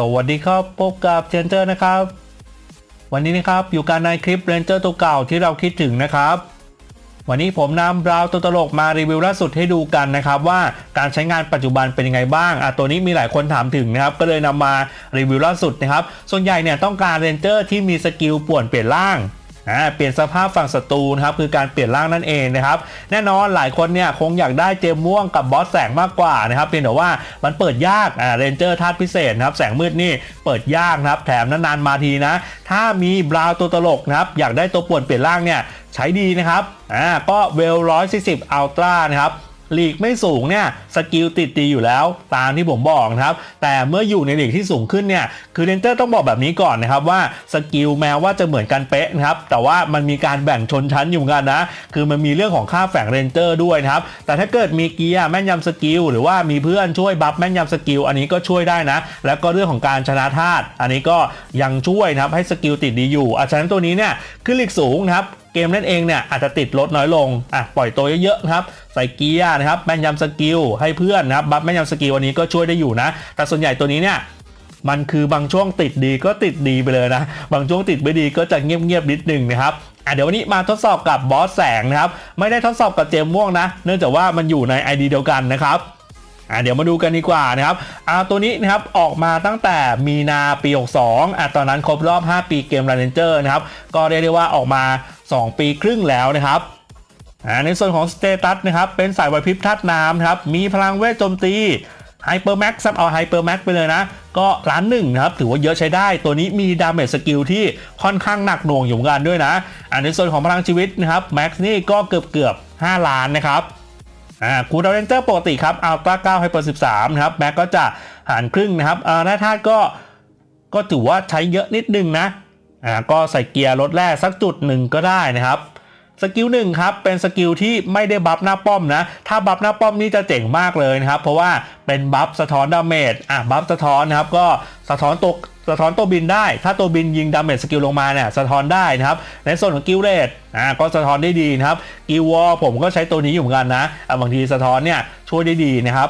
สวัสดีครับ พบกับเชนเจอร์นะครับ วันนี้นะครับอยู่กันในคลิปเรนเจอร์ตัวเก่าที่เราคิดถึงนะครับ วันนี้ผมนำบราวน์ตัวตลกมารีวิวล่าสุดให้ดูกันนะครับ ว่าการใช้งานปัจจุบันเป็นยังไงบ้างอะตัวนี้มีหลายคนถามถึงนะครับ ก็เลยนำมารีวิวล่าสุดนะครับ ส่วนใหญ่เนี่ยต้องการเรนเจอร์ที่มีสกิลป่วนเปลี่ยนร่าง อ่าเปลี่ยนสภาพฝั่งศัตรูนะครับคือการเปลี่ยนร่างนั่นเองนะครับแน่นอนหลายคนเนี่ยคงอยากได้เจมม่วงกับบอสแสงมากกว่านะครับเพียงแต่ว่ามันเปิดยากอ่าเรนเจอร์ธาตุพิเศษนะครับแสงมืดนี่เปิดยากนะครับแถมนานๆมาทีนะ ถ้ามีบราวตัวตลกนะครับอยากได้ตัวป่วนเปลี่ยนร่างเนี่ยใช้ดีนะครับอ่าก็เวลร้อยสี่สิบอัลตร้านะครับ ลีกไม่สูงเนี่ยสกิลติดดีอยู่แล้วตามที่ผมบอกนะครับ แต่เมื่ออยู่ในลีกที่สูงขึ้นเนี่ยคือเรนเจอร์ต้องบอกแบบนี้ก่อนนะครับว่าสกิลแม้ว่าจะเหมือนกันเป๊ะนะครับแต่ว่ามันมีการแบ่งชนชั้นอยู่กันนะ คือมันมีเรื่องของค่าแฝงเรนเจอร์ด้วยนะครับ แต่ถ้าเกิดมีเกียร์แม่นยำสกิลหรือว่ามีเพื่อนช่วยบัฟแม่นยำสกิลอันนี้ก็ช่วยได้นะ แล้วก็เรื่องของการชนะธาตุอันนี้ก็ยังช่วยนะครับให้สกิลติดดีอยู่อะฉะนั้นตัวนี้เนี่ยขึ้นลีกสูงนะครับ เกมนั่นเองเนี่ยอาจจะติดลดน้อยลงอะปล่อยตัวเยอะๆนะครับใส่เกียร์นะครับแม่นยำสกิลให้เพื่อนนะครับบัฟแม่นยำสกิลวันนี้ก็ช่วยได้อยู่นะ แต่ส่วนใหญ่ตัวนี้เนี่ยมันคือบางช่วงติดดีก็ติดดีไปเลยนะ บางช่วงติดไม่ดีก็จะเงียบๆนิดนึงนะครับอะเดี๋ยววันนี้มาทดสอบกับบอสแสงนะครับ ไม่ได้ทดสอบกับเจมม่วงนะ เนื่องจากว่ามันอยู่ใน ID เดียวกันนะครับ อะเดี๋ยวมาดูกันดีกว่านะครับอ่าตัวนี้นะครับออกมาตั้งแต่มีนาปี 62อะตอนนั้นครบรอบ 5 ปีเกม r ร n เจอร์นะครับ ก็เรียกได้ว่าออกมา 2 ปีครึ่งแล้วนะครับอ่าในส่วนของสเตตัสนะครับ เป็นสายไวพริบธาตุน้ำนะครับ มีพลังเวทโจมตีไฮเปอร์แม็กซ์เอาไฮเปอร์แม็กซ์ไปเลยนะ ก็ล้านหนึ่งนะครับ ถือว่าเยอะใช้ได้ ตัวนี้มีดาเมจสกิลที่ค่อนข้างหนักหน่วงอยู่กันด้วยนะอ่าในส่วนของพลังชีวิตนะครับแม็กซ์นี่ก็เกือบเกือบ5ล้านนะครับ อ่าคูดาวเรนเจอร์ปกติครับอัลตร้า9ไฮเปอร์13นะครับแม็กก็จะหารครึ่งนะครับอ่าหน้าธาตุก็ก็ถือว่าใช้เยอะนิดนึงนะอ่าก็ใส่เกียร์ลดแร่สักจุดหนึ่งก็ได้นะครับสกิลหนึ่งครับเป็นสกิลที่ไม่ได้บัฟหน้าป้อมนะ ถ้าบัฟหน้าป้อมนี่จะเจ๋งมากเลยนะครับ เพราะว่าเป็นบัฟสะท้อนดาเมจอะบัฟสะท้อนนะครับก็สะท้อนตัว สะท้อนตัวบินได้ ถ้าตัวบินยิงดาเมจสกิลลงมาเนี่ยสะท้อนได้นะครับ ในส่วนของกิลเรตอ่าก็สะท้อนได้ดีนะครับกิลวอลผมก็ใช้ตัวนี้อยู่เหมือนกันนะอะบางทีสะท้อนเนี่ยช่วยได้ดีนะครับ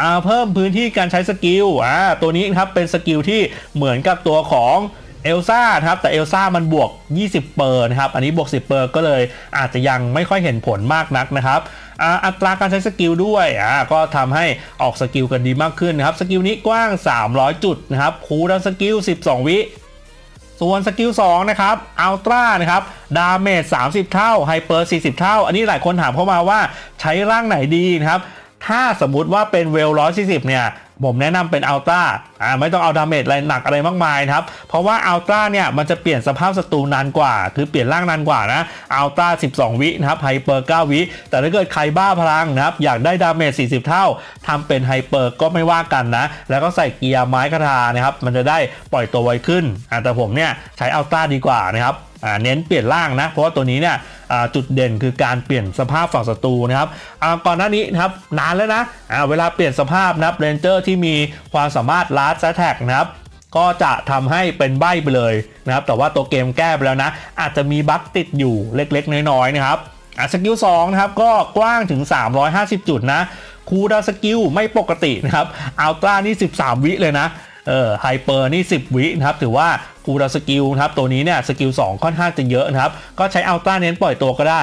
อ่าเพิ่มพื้นที่การใช้สกิลอ่าตัวนี้ครับเป็นสกิลที่เหมือนกับตัวของเอลซ่าครับแต่เอลซ่ามันบวก 20 เปอร์นะครับ อันนี้บวก 10 เปอร์ก็เลยอาจจะยังไม่ค่อยเห็นผลมากนักนะครับ อัตราการใช้สกิลด้วยอ่าก็ทำให้ออกสกิลกันดีมากขึ้นนะครับสกิลนี้กว้าง 300 จุดนะครับคูลดาวสกิล 12 วิส่วนสกิล2นะครับอัลตร้านะครับดาเมจ30 เท่าไฮเปอร์40 เท่า อันนี้หลายคนถามเข้ามาว่าใช้ร่างไหนดีนะครับ ถ้าสมมุติว่าเป็นเวล140เนี่ยผมแนะนำเป็นอัลตร้าอ่าไม่ต้องเอาดาเมจอะไรหนักอะไรมากมายนะครับ เพราะว่าอัลตร้าเนี่ยมันจะเปลี่ยนสภาพศัตรูนานกว่า คือเปลี่ยนร่างนานกว่านะอัลตร้า12 วินะครับไฮเปอร์9วิ แต่ถ้าเกิดใครบ้าพลังนะครับ อยากได้ดาเมจ40 เท่าทำเป็นไฮเปอร์ก็ไม่ว่ากันนะ แล้วก็ใส่เกียร์ไม้คาทานะครับ มันจะได้ปล่อยตัวไวขึ้นอ่าแต่ผมเนี่ยใช้อัลตร้าดีกว่านะครับ เน้นเปลี่ยนร่างนะ เพราะว่าตัวนี้เนี่ยจุดเด่นคือการเปลี่ยนสภาพฝั่งศัตรูนะครับอ่าก่อนหน้านี้นะครับนานแล้วนะอ่าเวลาเปลี่ยนสภาพนะครับเรนเจอร์ที่มีความสามารถลาร์ดแท็กนะครับก็จะทำให้เป็นใบไปเลยนะครับแต่ว่าตัวเกมแก้ไปแล้วนะ อาจจะมีบั๊กติดอยู่เล็กๆ น้อยๆนะครับสกิล2นะครับก็กว้างถึง 350 จุดนะคูลด์สกิลไม่ปกตินะครับอัลตร้านี่ 13 วิเลยนะ เออไฮเปอร์นี่ 10 วินะครับ ถือว่าคูดาสกิลนะครับ ตัวนี้เนี่ยสกิล2ค่อนข้างจะเยอะนะครับ ก็ใช้อัลตร้าเน้นปล่อยตัวก็ได้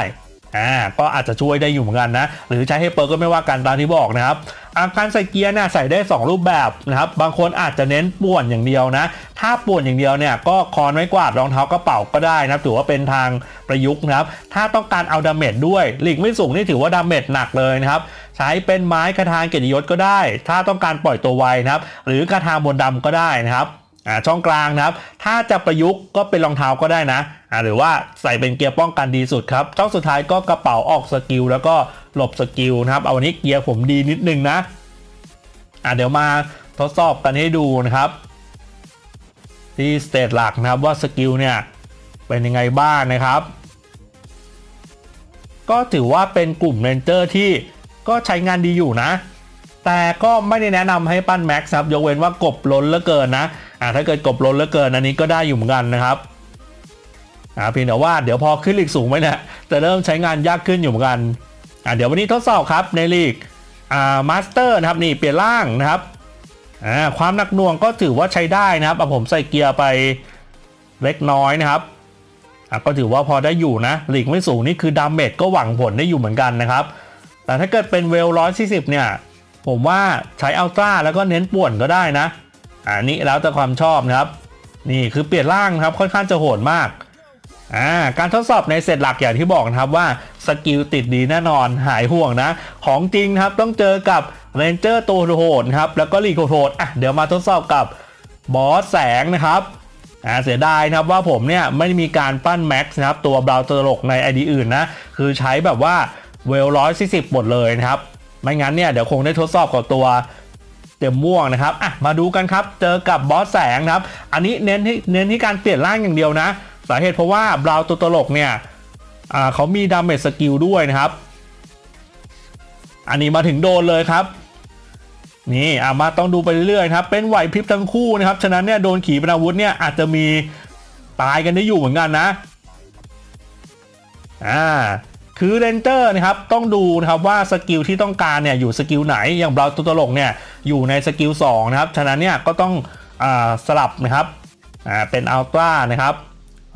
อ่าก็อาจจะช่วยได้อยู่เหมือนกันนะ หรือใช้ไฮเปอร์ก็ไม่ว่ากันตามที่บอกนะครับอาการใส่เกียร์เนี่ยใส่ได้ 2 รูปแบบนะครับบางคนอาจจะเน้นป่วนอย่างเดียวนะ ถ้าป่วนอย่างเดียวเนี่ยก็คอนไม้กวาดรองเท้ากระเป๋าก็ได้นะถือว่าเป็นทางประยุกต์นะครับ ถ้าต้องการเอาดาเมจด้วยหลีกไม่สูงนี่ถือว่าดาเมจหนักเลยนะครับใช้เป็นไม้คาทานเกียรติยศก็ได้ ถ้าต้องการปล่อยตัวไวนะครับ หรือคาทางบนดำก็ได้นะครับอ่าช่องกลางนะครับ ถ้าจะประยุกต์ก็เป็นรองเท้าก็ได้นะอ่าหรือว่าใส่เป็นเกียร์ป้องกันดีสุดครับช่องสุดท้ายก็กระเป๋าออกสกิลแล้วก็ หลบสกิลนะครับ เอาวันนี้เกียร์ผมดีนิดนึงนะ อ่าเดี๋ยวมาทดสอบกันให้ดูนะครับ ที่สเตจหลักนะครับว่าสกิลเนี่ยเป็นยังไงบ้างนะครับ ก็ถือว่าเป็นกลุ่มเรนเจอร์ที่ก็ใช้งานดีอยู่นะ แต่ก็ไม่ได้แนะนำให้ปั้นแม็กซ์ครับ ยกเว้นว่ากบล้นเหลือเกินนะอ่าถ้าเกิดกบล้นเหลือเกินอันนี้ก็ได้อยู่เหมือนกันนะครับอ่าเพียงแต่ว่าเดี๋ยวพอขึ้นลีกสูงไปเนี่ยจะเริ่มใช้งานยากขึ้นอยู่เหมือนกัน อ่าเดี๋ยววันนี้ทดสอบครับในลีกอ่ามาสเตอร์นะครับนี่เปลี่ยนร่างนะครับอ่าความหนักหน่วงก็ถือว่าใช้ได้นะครับอะผมใส่เกียร์ไปเล็กน้อยนะครับอะก็ถือว่าพอได้อยู่นะลีกไม่สูงนี่คือดาเมจก็หวังผลได้อยู่เหมือนกันนะครับ แต่ถ้าเกิดเป็นเวลร้อยสี่สิบเนี่ย ผมว่าใช้อัลตร้าแล้วก็เน้นป่วนก็ได้นะอันนี้แล้วแต่ความชอบนะครับ นี่คือเปลี่ยนร่างครับค่อนข้างจะโหดมาก อ่าการทดสอบในเซตหลักอย่างที่บอกนะครับว่าสกิลติดดีแน่นอนหายห่วงนะ ของจริงครับต้องเจอกับเรนเจอร์ตัวโหดครับแล้วก็ลีโคโหดอะเดี๋ยวมาทดสอบกับบอสแสงนะครับอ่าเสียดายนะครับว่าผมเนี่ยไม่มีการปั้นแม็กซ์นะครับตัวบราวตลกในไอดีอื่นนะคือใช้แบบว่าเวลร้อยสี่สิบหมดเลยนะครับไม่งั้นเนี่ยเดี๋ยวคงได้ทดสอบกับตัวเต็มม่วงนะครับอะมาดูกันครับเจอกับบอสแสงนะครับ อันนี้เน้นที่เน้นที่การเปลี่ยนร่างอย่างเดียวนะ สาเหตุเพราะว่าบราวตัวตลกเนี่ยเขามีดาเมจสกิลด้วยนะครับ อันนี้มาถึงโดนเลยครับ นี่อามาต้องดูไปเรื่อยๆครับ เป็นไหวพริบทั้งคู่นะครับ ฉะนั้นเนี่ยโดนขี่ปนาวุธเนี่ยอาจจะมีตายกันได้อยู่เหมือนกันนะ อ่า คือเรนเจอร์นะครับ ต้องดูนะครับว่าสกิลที่ต้องการเนี่ยอยู่สกิลไหน อย่างบราวตัวตลกเนี่ยอยู่ในสกิล2นะครับ ฉะนั้นเนี่ยก็ต้องอสลับนะครับ อ่า เป็นอัลตร้านะครับ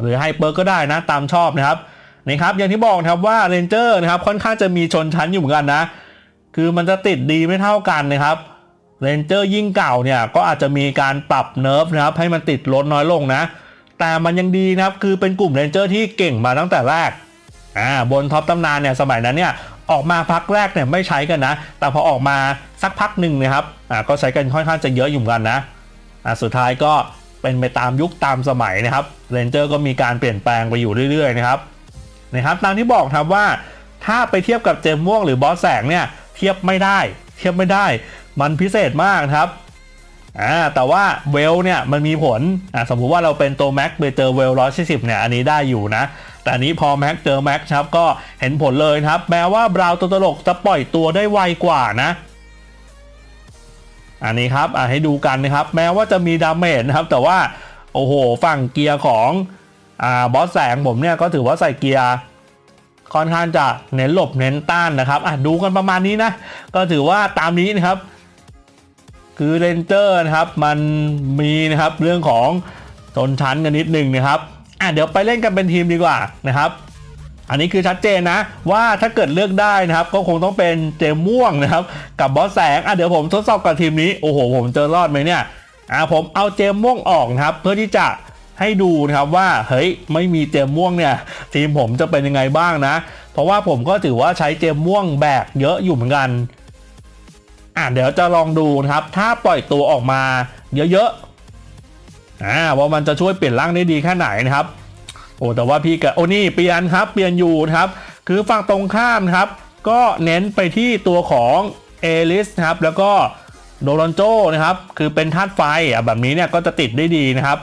หรือไฮเปอร์ก็ได้นะตามชอบนะครับนะครับอย่างที่บอกนะครับว่าเรนเจอร์นะครับค่อนข้างจะมีชนชั้นอยู่เหมือนกันนะ คือมันจะติดดีไม่เท่ากันนะครับเรนเจอร์ยิ่งเก่าเนี่ยก็อาจจะมีการปรับเนิร์ฟนะครับให้มันติดลดน้อยลงนะ แต่มันยังดีนะครับคือเป็นกลุ่มเรนเจอร์ที่เก่งมาตั้งแต่แรกอ่าบนท็อปตำนานเนี่ยสมัยนั้นเนี่ยออกมาพักแรกเนี่ยไม่ใช้กันนะ แต่พอออกมาสักพักหนึ่งนะครับอ่าก็ใช้กันค่อนข้างจะเยอะอยู่เหมือนกันนะอ่าสุดท้ายก็ เป็นไปตามยุคตามสมัยนะครับเรนเจอร์ก็มีการเปลี่ยนแปลงไปอยู่เรื่อยๆนะครับนะครับตามที่บอกครับว่าถ้าไปเทียบกับเจมม่วงหรือบอสแสงเนี่ยเทียบไม่ได้ เทียบไม่ได้ มันพิเศษมากครับอ่าแต่ว่าเวลเนี่ยมันมีผลอ่าสมมุติว่าเราเป็นตัวแม็กไปเจอเวลร้อยสิบเนี่ยอันนี้ได้อยู่นะ แต่นี้พอแม็กเจอแม็กครับก็เห็นผลเลยครับ แม้ว่าบราวตัวตลกจะปล่อยตัวได้ไวกว่านะ อันนี้ครับอะให้ดูกันนะครับ แม้ว่าจะมีดาเมจนะครับ แต่ว่าโอ้โหฝั่งเกียร์ของอ่าบอสแสงผมเนี่ยก็ถือว่าใส่เกียร์ค่อนข้างจะเน้นหลบเน้นต้านนะครับอะดูกันประมาณนี้นะ ก็ถือว่าตามนี้นะครับ คือเรนเจอร์นะครับ มันมีนะครับเรื่องของชนชั้นกันนิดนึงนะครับอะเดี๋ยวไปเล่นกันเป็นทีมดีกว่านะครับ อันนี้คือชัดเจนนะ ว่าถ้าเกิดเลือกได้นะครับ ก็คงต้องเป็นเจมม่วงนะครับ กับบอสแสงอะเดี๋ยวผมทดสอบกับทีมนี้ โอ้โห ผมเจอรอดไหมเนี่ยอะผมเอาเจมม่วงออกนะครับ เพื่อที่จะให้ดูนะครับว่าเฮ้ยไม่มีเจมม่วงเนี่ยทีมผมจะเป็นยังไงบ้างนะ เพราะว่าผมก็ถือว่าใช้เจมม่วงแบกเยอะอยู่เหมือนกันอะเดี๋ยวจะลองดูนะครับ ถ้าปล่อยตัวออกมาเยอะๆอ่าว่ามันจะช่วยเปลี่ยนร่างได้ดีแค่ไหนนะครับ โอ้แต่ว่าพี่กับโอ้นี่เปลี่ยนครับเปลี่ยนอยู่ครับ คือฝั่งตรงข้ามครับ ก็เน้นไปที่ตัวของเอลิสครับ แล้วก็โดรอนโจนะครับ คือเป็นธาตุไฟอะแบบนี้เนี่ยก็จะติดได้ดีนะครับ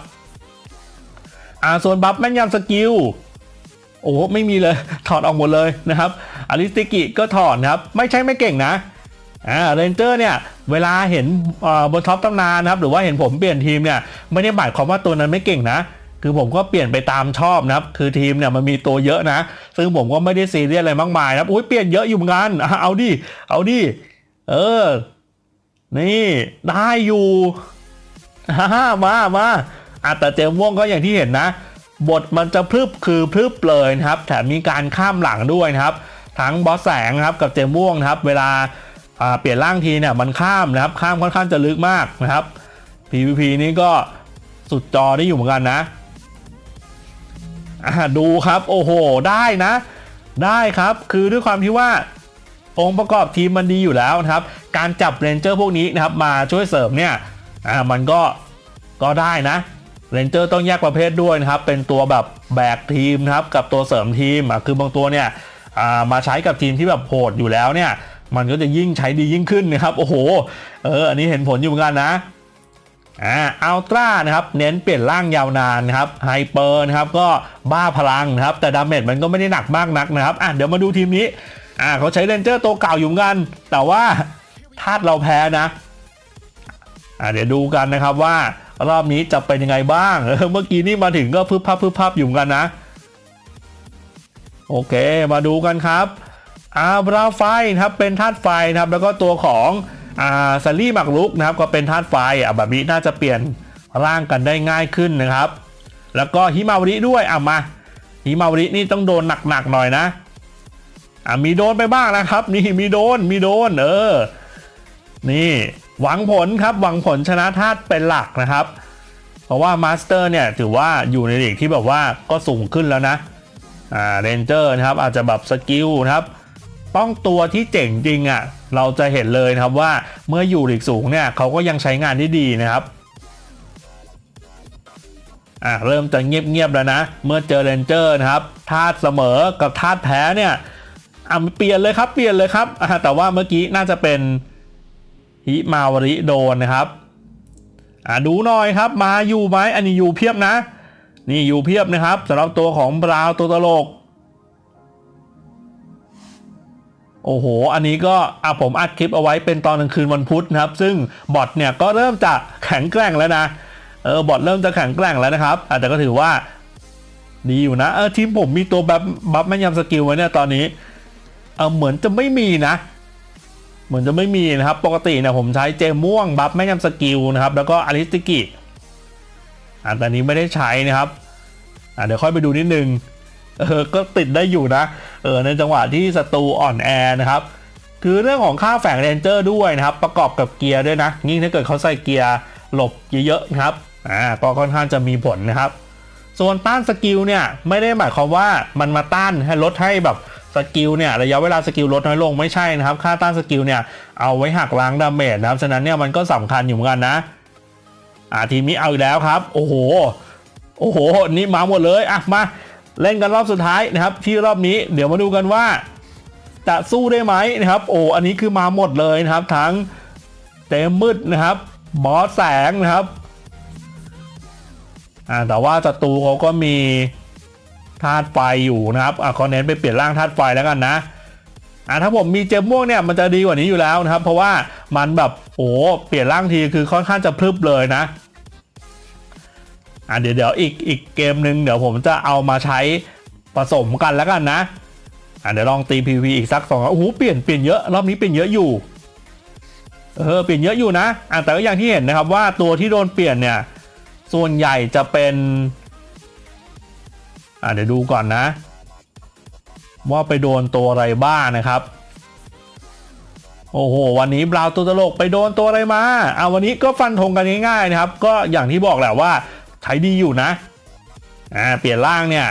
อ่าส่วนบัฟแม่นยำสกิลโอ้ไม่มีเลยถอดออกหมดเลยนะครับอลิสติกิก็ถอดครับ ไม่ใช่ไม่เก่งนะอ่าเรนเจอร์เนี่ย เวลาเห็นบนท็อปตำนานนะครับ หรือว่าเห็นผมเปลี่ยนทีมเนี่ย ไม่ได้หมายความว่าตัวนั้นไม่เก่งนะ คือผมก็เปลี่ยนไปตามชอบนะครับ คือทีมเนี่ยมันมีตัวเยอะนะ ซึ่งผมก็ไม่ได้ซีเรียสอะไรมากมายนะครับอุ้ยเปลี่ยนเยอะอยู่เหมือนกันเอาดิ เอาดิ เออ นี่ได้อยู่ฮ่ามามาอะแต่เจม่วงก็อย่างที่เห็นนะ บทมันจะพรึบคือพรึบเลยนะครับ แถมมีการข้ามหลังด้วยนะครับ ทั้งบอสแสงครับกับเจม่วงนะครับ เวลาเปลี่ยนร่างทีเนี่ยมันข้ามนะครับ ข้ามค่อนข้างจะลึกมากนะครับ PVP นี้ก็สุดจอได้อยู่เหมือนกันนะ ดูครับโอ้โหได้นะ ได้ครับคือด้วยความที่ว่าองค์ประกอบทีมมันดีอยู่แล้วนะครับ การจับเรนเจอร์พวกนี้นะครับมาช่วยเสริมเนี่ยอ่ามันก็ก็ได้นะเรนเจอร์ต้องแยกประเภทด้วยนะครับ เป็นตัวแบบแบกทีมนะครับกับตัวเสริมทีมอะคือบางตัวเนี่ยอ่ามาใช้กับทีมที่แบบโหดอยู่แล้วเนี่ย มันก็จะยิ่งใช้ดียิ่งขึ้นนะครับ โอ้โห เอออันนี้เห็นผลอยู่เหมือนกันนะ อ่าอัลตร้านะครับเน้นเปลี่ยนร่างยาวนานนะครับไฮเปอร์นะครับก็บ้าพลังนะครับแต่ดาเมจมันก็ไม่ได้หนักมากนักนะครับอะเดี๋ยวมาดูทีมนี้อ่าเขาใช้เรนเจอร์ตัวเก่าอยู่กัน แต่ว่าธาตุเราแพ้นะอ่าเดี๋ยวดูกันนะครับว่ารอบนี้จะเป็นยังไงบ้างเมื่อกี้นี่มาถึงก็พึบพับพึบพับอยู่กันนะโอเคมาดูกันครับอาบราไฟนะครับเป็นธาตุไฟนะครับแล้วก็ตัวของ อ่าซารี่มักลุกนะครับก็เป็นธาตุไฟอะแบบนี้น่าจะเปลี่ยนร่างกันได้ง่ายขึ้นนะครับ แล้วก็ฮิมาวริด้วยอะมาฮิมาวรินี่ต้องโดนหนักๆหน่อยนะอะมีโดนไปบ้างนะครับ นี่มีโดนมีโดนเออ นี่หวังผลครับหวังผลชนะธาตุเป็นหลักนะครับ เพราะว่ามาสเตอร์เนี่ยถือว่าอยู่ในลีกที่แบบว่าก็สูงขึ้นแล้วนะอ่าเรนเจอร์นะครับอาจจะแบบสกิลนะครับ ต้องตัวที่เจ๋งจริงอะ่ะ เราจะเห็นเลยนะครับว่าเมื่ออยู่ลีกสูงเนี่ยเขาก็ยังใช้งานได้ดีนะครับอ่าเริ่มจะเงียบๆแล้วนะ เมื่อเจอเรนเจอร์นะครับธาตุเสมอกับธาตุแพ้เนี่ยอะเปลี่ยนเลยครับเปลี่ยนเลยครับอ่าแต่ว่าเมื่อกี้น่าจะเป็นฮิมาวริโดนนะครับอ่าดูหน่อยครับมาอยู่ไหมอันนี้อยู่เพียบนะ นี่อยู่เพียบนะครับสำหรับตัวของบราวตัวตลก โอ้โห อันนี้ก็อะผมอัดคลิปเอาไว้เป็นตอนกลางคืนวันพุธนะครับ ซึ่งบอทเนี่ยก็เริ่มจะแข็งแกร่งแล้วนะ เออบอทเริ่มจะแข็งแกร่งแล้วนะครับอะแต่ก็ถือว่าดีอยู่นะ เออทีมผมมีตัวแบบบัฟแม่นยำสกิลไว้เนี่ยตอนนี้ เออเหมือนจะไม่มีนะ เหมือนจะไม่มีนะครับ ปกติเนี่ยผมใช้เจมม่วงบัฟแม่นยำสกิลนะครับ แล้วก็อลิสติกิอะแต่นี้ไม่ได้ใช้นะครับอะเดี๋ยวค่อยไปดูนิดนึง เออก็ติดได้อยู่นะเออในจังหวะที่ศัตรูอ่อนแอนะครับคือเรื่องของค่าแฝงเรนเจอร์ด้วยนะครับ ประกอบกับเกียร์ด้วยนะ ยิ่งถ้าเกิดเขาใส่เกียร์หลบเยอะๆนะครับอ่าก็ค่อนข้างจะมีผลนะครับ ส่วนต้านสกิลเนี่ยไม่ได้หมายความว่ามันมาต้านให้ลดให้แบบสกิลเนี่ยระยะเวลาสกิลลดน้อยลงไม่ใช่นะครับ ค่าต้านสกิลเนี่ยเอาไว้หักล้างดาเมจนะครับฉะนั้นเนี่ยมันก็สำคัญอยู่เหมือนกันนะอ่าทีมนี้เอาอีกแล้วครับ โอ้โหโอ้โหนี่มาหมดเลยอะมา เล่นกันรอบสุดท้ายนะครับ ที่รอบนี้เดี๋ยวมาดูกันว่า จะสู้ได้ไหมนะครับ โอ้อันนี้คือมาหมดเลยนะครับ ทั้งเต็มมืดนะครับ บอสแสงนะครับอ่าแต่ว่าศัตรูเขาก็มีธาตุไฟอยู่นะครับอะเขาเน้นไปเปลี่ยนร่างธาตุไฟแล้วกันนะอ่าถ้าผมมีเจมม่วงเนี่ยมันจะดีกว่านี้อยู่แล้วนะครับ เพราะว่ามันแบบโอ้เปลี่ยนร่างทีคือค่อนข้างจะพรึบเลยนะ อะเดี๋ยวเดี๋ยวอีกอีกเกมหนึ่งเดี๋ยวผมจะเอามาใช้ผสมกันแล้วกันนะอะเดี๋ยวลองตี PV อีกสักสองโอ้โหเปลี่ยนเปลี่ยนเยอะรอบนี้เปลี่ยนเยอะอยู่เออเปลี่ยนเยอะอยู่นะอะแต่ก็อย่างที่เห็นนะครับว่าตัวที่โดนเปลี่ยนเนี่ยส่วนใหญ่จะเป็นอะเดี๋ยวดูก่อนนะ ว่าไปโดนตัวอะไรบ้างนะครับ โอ้โห วันนี้บราวตัวตลกไปโดนตัวอะไรมาอ่าวันนี้ก็ฟันธงกันง่ายๆนะครับ ก็อย่างที่บอกแหละว่า ใช้ดีอยู่นะอ่าเปลี่ยนร่างเนี่ย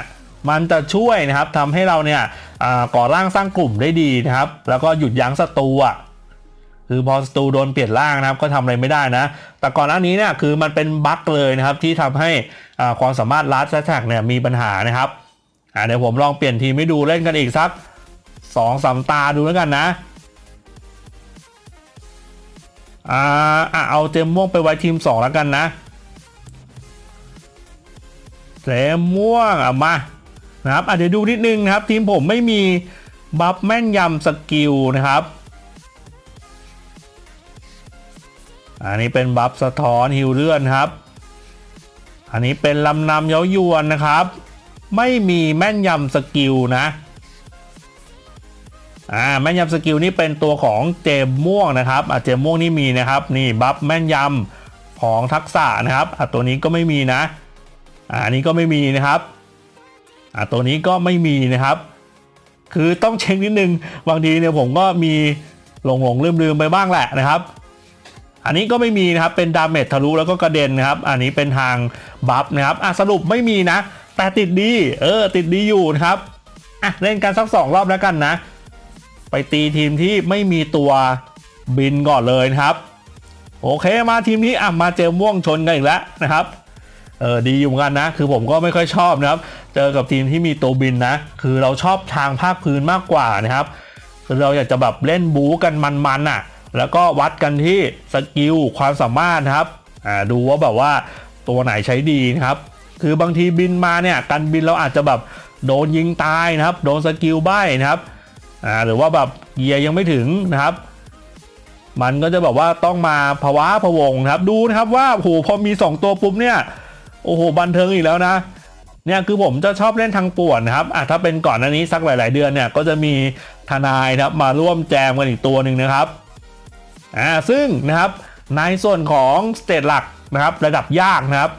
มันจะช่วยนะครับทำให้เราเนี่ยอ่าก่อร่างสร้างกลุ่มได้ดีนะครับ แล้วก็หยุดยั้งศัตรูอะคือพอศัตรูโดนเปลี่ยนร่างนะครับก็ทำอะไรไม่ได้นะ แต่ก่อนหน้านี้เนี่ยคือมันเป็นบั๊กเลยนะครับที่ทำให้อ่าความสามารถลัดแท็กเนี่ยมีปัญหานะครับอ่าเดี๋ยวผมลองเปลี่ยนทีมให้ดูเล่นกันอีกสักสองสามตาดูแล้วกันนะอ่าเอาเจมม่วงไปไว้ทีม 2 แล้วกันนะ เจมม่วงอะมานะครับอะเดี๋ยวดูนิดนึงนะครับ ทีมผมไม่มีบัฟแม่นยำสกิลนะครับ อันนี้เป็นบัฟสะท้อนฮิวเลื่อนครับ อันนี้เป็นลำนำเย้ายวนนะครับ ไม่มีแม่นยำสกิลนะอ่าแม่นยำสกิลนี่เป็นตัวของเจมม่วงนะครับอ่าเจมม่วงนี่มีนะครับ นี่บัฟแม่นยำของทักษะนะครับอ่าตัวนี้ก็ไม่มีนะ อันนี้ก็ไม่มีนะครับอ่าตัวนี้ก็ไม่มีนะครับ คือต้องเช็คนิดนึงบางทีเนี่ยผมก็มีหลงหลงลืมลืมๆไปบ้างแหละนะครับ อันนี้ก็ไม่มีนะครับเป็นดาเมจทะลุแล้วก็กระเด็นนะครับ อันนี้เป็นทางบัฟนะครับอะสรุปไม่มีนะ แต่ติดดีเออติดดีอยู่นะครับอะเล่นกันสักสองรอบแล้วกันนะ ไปตีทีมที่ไม่มีตัวบินก่อนเลยนะครับ โอเคมาทีมนี้อะมาเจอม่วงชนกันอีกแล้วนะครับ เออดีอยู่เหมือนกันนะ คือผมก็ไม่ค่อยชอบนะครับ เจอกับทีมที่มีตัวบินนะ คือเราชอบทางภาคพื้นมากกว่านะครับ คือเราอยากจะแบบเล่นบู๊กันมันๆอะ แล้วก็วัดกันที่สกิลความสามารถนะครับ อ่าดูว่าแบบว่าตัวไหนใช้ดีนะครับ คือบางทีบินมาเนี่ยการบินเราอาจจะแบบโดนยิงตายนะครับ โดนสกิลใบ้นะครับ อ่าหรือว่าแบบเยียร์ยังไม่ถึงนะครับมันก็จะแบบว่าต้องมาภาวะพะวงนะครับ ดูนะครับว่าโอ้โหพอมี 2 ตัวปุ๊บเนี่ย โอ้โหบันเทิงอีกแล้วนะเนี่ยคือผมจะชอบเล่นทางป่วนนะครับอะถ้าเป็นก่อนหน้านี้สักหลาย ๆ เดือนเนี่ยก็จะมีทนายนะครับมาร่วมแจมกันอีกตัวหนึ่งนะครับอ่าซึ่งนะครับในส่วนของสเตจหลักนะครับระดับยากนะครับ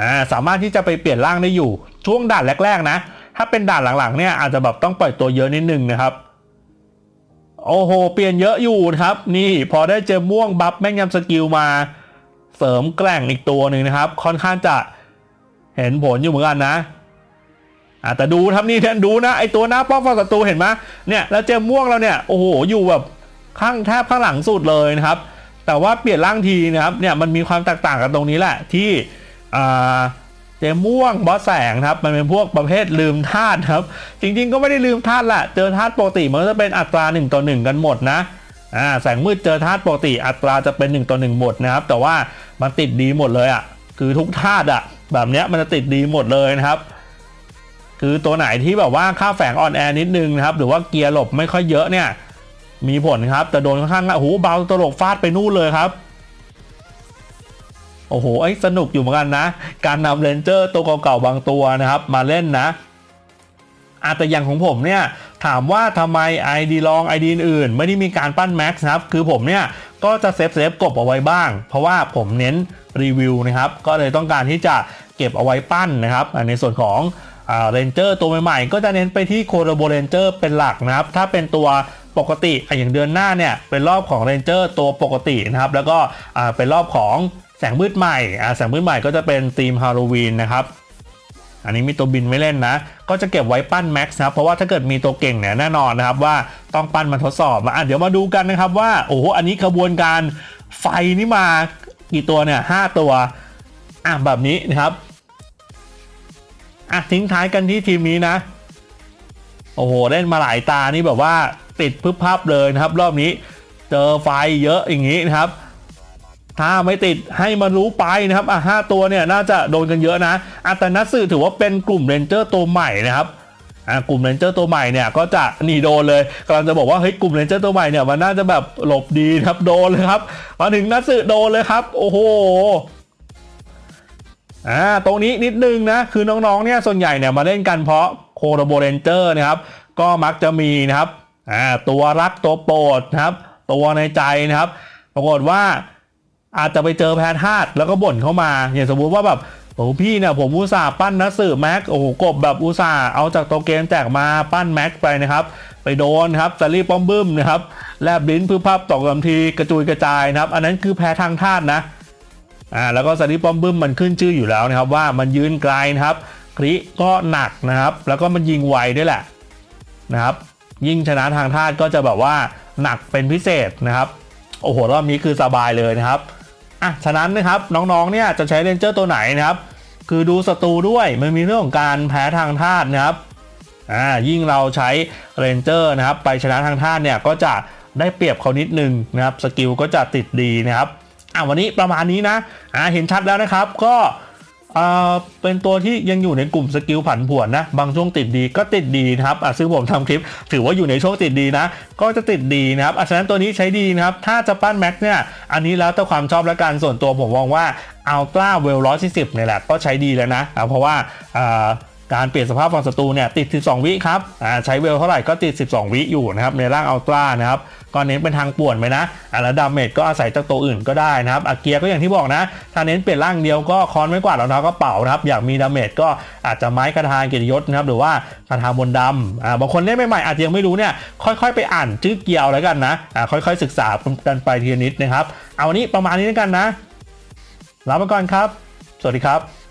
อ่าสามารถที่จะไปเปลี่ยนร่างได้อยู่ช่วงด่านแรก ๆ นะ ถ้าเป็นด่านหลัง ๆ เนี่ยอาจจะแบบต้องปล่อยตัวเยอะนิดนึงนะครับโอ้โห เปลี่ยนเยอะอยู่นะครับ นี่พอได้เจอม่วงบัฟแม่งยำสกิลมา เสริมแกร่งอีกตัวหนึ่งนะครับ ค่อนข้างจะเห็นผลอยู่เหมือนกันนะอะแต่ดูครับนี่ท่านดูนะไอตัวหน้าป้อมฝั่งศัตรูเห็นไหมเนี่ยแล้วเจอม่วงแล้วเนี่ยโอ้โหอยู่แบบข้างแทบข้างหลังสุดเลยนะครับ แต่ว่าเปลี่ยนร่างทีนะครับเนี่ยมันมีความแตกต่างกันตรงนี้แหละที่อ่าเจอม่วงบอสแสงครับมันเป็นพวกประเภทลืมธาตุครับ จริงๆก็ไม่ได้ลืมธาตุแหละเจอธาตุปกติมันก็จะเป็นอัตรา1ต่อ1กันหมดนะ อ่าแสงมืดเจอธาตุปกติอัตราจะเป็น 1 ต่อ 1 หมดนะครับ แต่ว่ามันติดดีหมดเลยอะคือทุกธาตุอะแบบเนี้ยมันจะติดดีหมดเลยนะครับ คือตัวไหนที่แบบว่าค่าแฝงอ่อนแอนิดนึงนะครับ หรือว่าเกียร์หลบไม่ค่อยเยอะเนี่ย มีผลครับแต่โดนค่อนข้างโอ้โหเบาตลกฟาดไปนู่นเลยครับโอ้โหไอ้สนุกอยู่เหมือนกันนะ การนำเรนเจอร์ตัวเก่าๆบางตัวนะครับ มาเล่นนะอาแต่อย่างของผมเนี่ย ถามว่าทำไม ID ลอง ID อื่นๆ ไม่ได้มีการปั้นแม็กซ์นะครับ คือผมเนี่ยก็จะเซฟเซฟกบเอาไว้บ้าง เพราะว่าผมเน้นรีวิวนะครับ ก็เลยต้องการที่จะเก็บเอาไว้ปั้นนะครับ ในส่วนของเรนเจอร์ตัวใหม่ๆ ก็จะเน้นไปที่โคโรโบเรนเจอร์เป็นหลักนะครับ ถ้าเป็นตัวปกติอย่างเดือนหน้าเนี่ยเป็นรอบของเรนเจอร์ตัวปกตินะครับ แล้วก็เป็นรอบของแสงมืดใหม่แสงมืดใหม่ก็จะเป็นธีมฮาโลวีนนะครับ อันนี้มีตัวบินไว้เล่นนะ ก็จะเก็บไว้ปั้นแม็กซ์นะครับเพราะว่าถ้าเกิดมีตัวเก่งเนี่ยแน่นอนนะครับว่าต้องปั้นมาทดสอบมาเดี๋ยวมาดูกันนะครับว่าโอ้โหอันนี้ขบวนการไฟนี่มากี่ตัวเนี่ยห้าตัวอะแบบนี้นะครับอะทิ้งท้ายกันที่ทีมนี้นะ โอ้โหเล่นมาหลายตานี่แบบว่าติดพึบพับเลยนะครับ รอบนี้เจอไฟเยอะอย่างนี้นะครับ ถ้าไม่ติดให้มารู้ไปนะครับอะห้าตัวเนี่ยน่าจะโดนกันเยอะนะอะแต่นัทสึถือว่าเป็นกลุ่มเรนเจอร์ตัวใหม่นะครับอะกลุ่มเรนเจอร์ตัวใหม่เนี่ยก็จะหนีโดนเลยกำลังจะบอกว่าเฮ้ยกลุ่มเรนเจอร์ตัวใหม่เนี่ยมันน่าจะแบบหลบดีนะครับโดนเลยครับ มาถึงนัทสึโดนเลยครับ โอ้โหอ่าตรงนี้นิดนึงนะคือน้องๆเนี่ยส่วนใหญ่เนี่ยมาเล่นกันเพราะโคโรโบเรนเจอร์นะครับ ก็มักจะมีนะครับอ่าตัวรักตัวโปรดนะครับ ตัวในใจนะครับ ปรากฏว่า อาจจะไปเจอแพทธาตุแล้วก็บ่นเข้ามา อย่างสมมุติว่าแบบโอ้พี่เนี่ยผมอุตส่าห์ปั้นนักสืบแม็กโอ้โหกบแบบอุตส่าห์เอาจากตัวเกมแจกมาปั้นแม็กไปนะครับไปโดนครับซารีป้อมบึ้มนะครับแลบลิ้นพื้พับตกลำทีกระจุยกระจายนะครับ อันนั้นคือแพ้ทางธาตุนะอ่าแล้วก็ซารีป้อมบึ้มมันขึ้นชื่ออยู่แล้วนะครับ ว่ามันยืนไกลนะครับคริก็หนักนะครับ แล้วก็มันยิงไวด้วยแหละนะครับ ยิ่งชนะทางธาตุก็จะแบบว่าหนักเป็นพิเศษนะครับโอ้โหรอบนี้คือสบายเลยนะครับ อะฉะนั้นนะครับน้องๆเนี่ยจะใช้เรนเจอร์ตัวไหนนะครับ คือดูศัตรูด้วยมันมีเรื่องของการแพ้ทางธาตุนะครับอ่ายิ่งเราใช้เรนเจอร์นะครับ ไปชนะทางธาตุเนี่ยก็จะได้เปรียบเขานิดนึงนะครับสกิลก็จะติดดีนะครับอะวันนี้ประมาณนี้นะอ่าเห็นชัดแล้วนะครับก็ อ่าเป็นตัวที่ยังอยู่ในกลุ่มสกิลผันผวนนะ บางช่วงติดดีก็ติดดีนะครับอะซึ่งผมทำคลิป ถือว่าอยู่ในช่วงติดดีนะ ก็จะติดดีนะครับอะฉะนั้นตัวนี้ใช้ดีนะครับ ถ้าจะปั้นแม็กเนี่ย อันนี้แล้วแต่ความชอบและการส่วนตัวผมมองว่าอัลตร้าเวลร้อยสี่สิบเนี่ยแหละก็ใช้ดีแล้วนะอะเพราะว่าอ่า การเปลี่ยนสภาพฝั่งศัตรูเนี่ยติด 12 วิครับอ่าใช้เวลเท่าไหร่ก็ติด 12 วิอยู่นะครับในร่างอัลตร้านะครับก็เน้นเป็นทางป่วนไปนะอะแล้วดาเมจก็อาศัยจากตัวอื่นก็ได้นะครับอาเกียก็อย่างที่บอกนะ ถ้าเน้นเปลี่ยนร่างเดียวก็คอนไม้กวาดรองเท้ากระเป๋านะครับอยากมีดาเมจก็อาจจะไม้กระทาเกียรติยศนะครับหรือว่าคาถาบนดำอ่าบางคนเล่นใหม่ๆอาจจะยังไม่รู้เนี่ยค่อยๆ ไปอ่านชื่อเกียร์แล้วกันนะอ่าค่อยๆศึกษากันไปทีนิดนะครับ เอาวันนี้ประมาณนี้แล้วกันนะลาไปก่อนครับ สวัสดีครับ